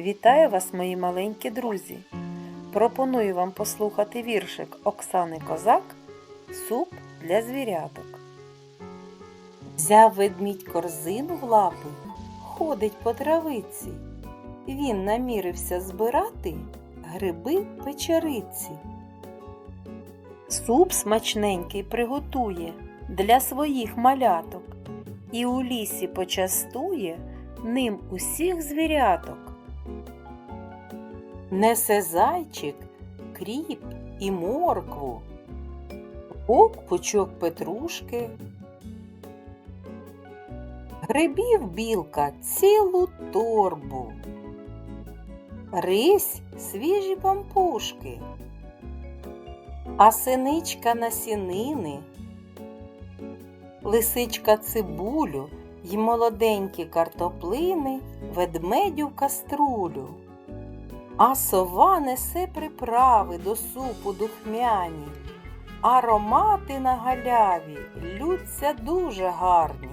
Вітаю вас, мої маленькі друзі! Пропоную вам послухати віршик Оксани Козак Суп для звіряток. Взяв ведмідь корзину в лапи, ходить по травиці. Він намірився збирати гриби печериці. Суп смачненький приготує для своїх маляток і у лісі почастує ним усіх звіряток. Несе зайчик, кріп і моркву, бок пучок петрушки, грибів білка цілу торбу, рись свіжі пампушки, а синичка насінини, лисичка цибулю й молоденькі картоплини ведмедю в каструлю. А сова несе приправи до супу духмяні, аромати на галяві лються дуже гарні.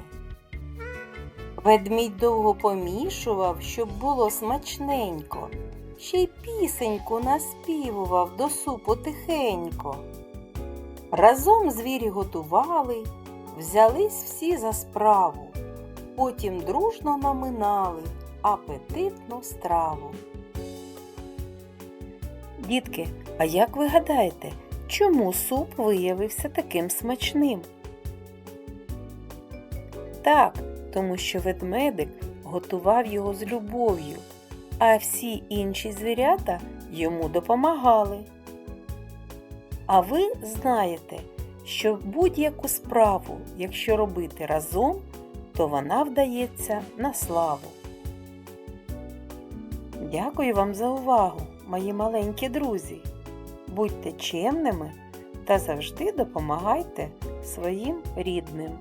Ведмідь довго помішував, щоб було смачненько, ще й пісеньку наспівував до супу тихенько. Разом звірі готували, взялись всі за справу, потім дружно наминали апетитну страву. Дітки, а як ви гадаєте, чому суп виявився таким смачним? Так, тому що ведмедик готував його з любов'ю, а всі інші звірята йому допомагали. А ви знаєте, що будь-яку справу, якщо робити разом, то вона вдається на славу. Дякую вам за увагу, мої маленькі друзі. Будьте чемними та завжди допомагайте своїм рідним.